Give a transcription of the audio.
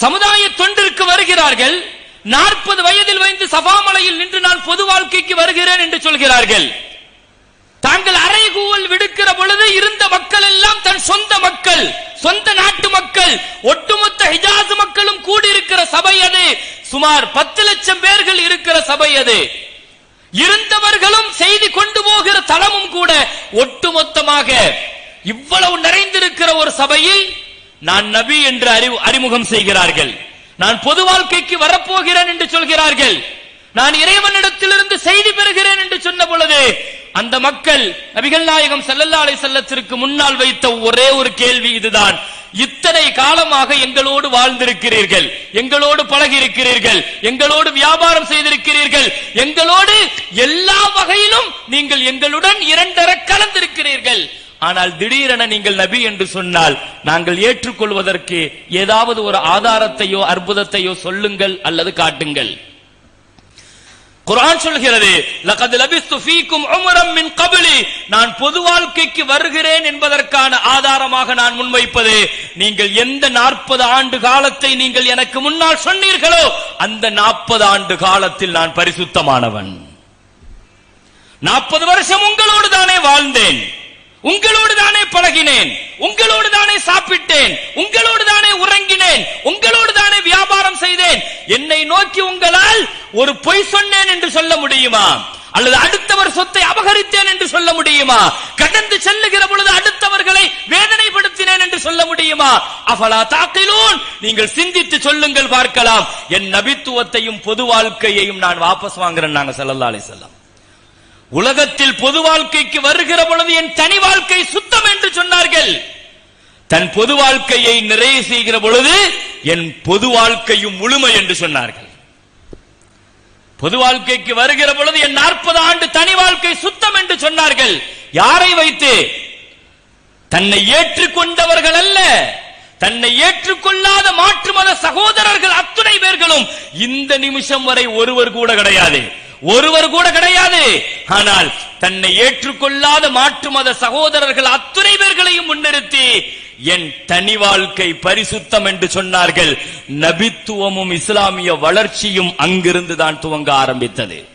சமுதாய தொண்டிற்கு வருகிறார்கள். நாற்பது வயதில் வைத்து சபாமலையில் நின்று நான் பொது வாழ்க்கைக்கு வருகிறேன் என்று சொல்கிறார்கள். தாங்கள் அறைகூவல் விடுக்கிற பொழுது இருந்த மக்கள் எல்லாம் தன் சொந்த மக்கள் சொந்த நாட்டு மக்கள் ஒட்டுமொத்த ஹிஜாஸ் மக்களும் கூடியிருக்கிற சபை அது. சுமார் பத்து லட்சம் பேர்கள் இருக்கிற சபை அது. இருந்தவர்களும் செய்தி கொண்டு போகிற தளமும் கூட ஒட்டுமொத்தமாக இவ்வளவு நிறைந்திருக்கிற ஒரு சபையில் நான் நபி என்று அறிவு அறிமுகம் செய்கிறார்கள். நான் பொது வாழ்க்கைக்கு வரப்போகிறேன் என்று சொல்கிறார்கள். நான் இறைவனிடத்திலிருந்து செய்தி பெறுகிறேன் என்று சொன்ன பொழுது அந்த மக்கள் நபிகள் நாயகம் செல்லல்லா அலை செல்லத்திற்கு முன்னால் வைத்த ஒரே ஒரு கேள்வி இதுதான். இத்தனை காலமாக எங்களோடு வாழ்ந்திருக்கிறீர்கள் எங்களோடு பழகி இருக்கிறீர்கள் எங்களோடு வியாபாரம் செய்திருக்கிறீர்கள் எங்களோடு எல்லா வகையிலும் நீங்கள் எங்களுடன் இரண்டர கலந்திருக்கிறீர்கள். ஆனால் திடீரென நீங்கள் நபி என்று சொன்னால் நாங்கள் ஏற்றுக்கொள்வதற்கு ஏதாவது ஒரு ஆதாரத்தையோ அற்புதத்தையோ சொல்லுங்கள் அல்லது காட்டுங்கள். குரான் சொல்கிறது லகத் லபிஸ்து ஃபீக்கும் உம்ரம் மின் நான் பொது வாழ்க்கைக்கு வருகிறேன் என்பதற்கான ஆதாரமாக நான் முன்வைப்பது நீங்கள் எந்த நாற்பது ஆண்டு காலத்தை நீங்கள் எனக்கு முன்னால் சொன்னீர்களோ அந்த நாற்பது ஆண்டு காலத்தில் நான் பரிசுத்தமானவன். நாற்பது வருஷம் உங்களோடு தானே வாழ்ந்தேன். உங்களோடு தானே பழகினேன் உங்களோடு தானே சாப்பிட்டேன் உங்களோடு தானே உறங்கினேன் உங்களோடு தானே வியாபாரம் செய்தேன். என்னை நோக்கி உங்களால் ஒரு பொய் சொன்னேன் என்று சொல்ல முடியுமா? அல்லது அடுத்தவர் சொத்தை அபகரித்தேன் என்று சொல்ல முடியுமா? கடந்து செல்லுகிற பொழுது அடுத்தவர்களை வேதனைப்படுத்தினேன் என்று சொல்ல முடியுமா? அஃபலா தாக்கிலூன். நீங்கள் சிந்தித்து சொல்லுங்கள் பார்க்கலாம். என் நபித்துவத்தையும் பொது வாழ்க்கையையும் நான் வாபஸ் வாங்குறேன் நாங்க ஸல்லல்லாஹு செல்லலாம் உலகத்தில் பொது வாழ்க்கைக்கு வருகிற பொழுது என் தனி வாழ்க்கை சுத்தம் என்று சொன்னார்கள். தன் பொது வாழ்க்கையை நிறைவு செய்கிற பொழுது என் பொது வாழ்க்கையும் முழுமை என்று சொன்னார்கள். பொது வாழ்க்கைக்கு வருகிற பொழுது என் நாற்பது ஆண்டு தனி வாழ்க்கை சுத்தம் என்று சொன்னார்கள். யாரை வைத்து? தன்னை ஏற்றுக்கொண்டவர்கள் அல்ல. தன்னை ஏற்றுக்கொள்ளாத மாற்று மத சகோதரர்கள் அத்துணை பேர்களும் இந்த நிமிஷம் வரை ஒருவர் கூட கிடையாது. ஒருவர் கூட கிடையாது. ஆனால் தன்னை ஏற்றுக்கொள்ளாத மாற்று மத சகோதரர்கள் அத்துணை பேர்களையும் முன்னிறுத்தி என் தனி வாழ்க்கை பரிசுத்தம் என்று சொன்னார்கள். நபித்துவமும் இஸ்லாமிய வளர்ச்சியும் அங்கிருந்து தான் துவங்க ஆரம்பித்தது.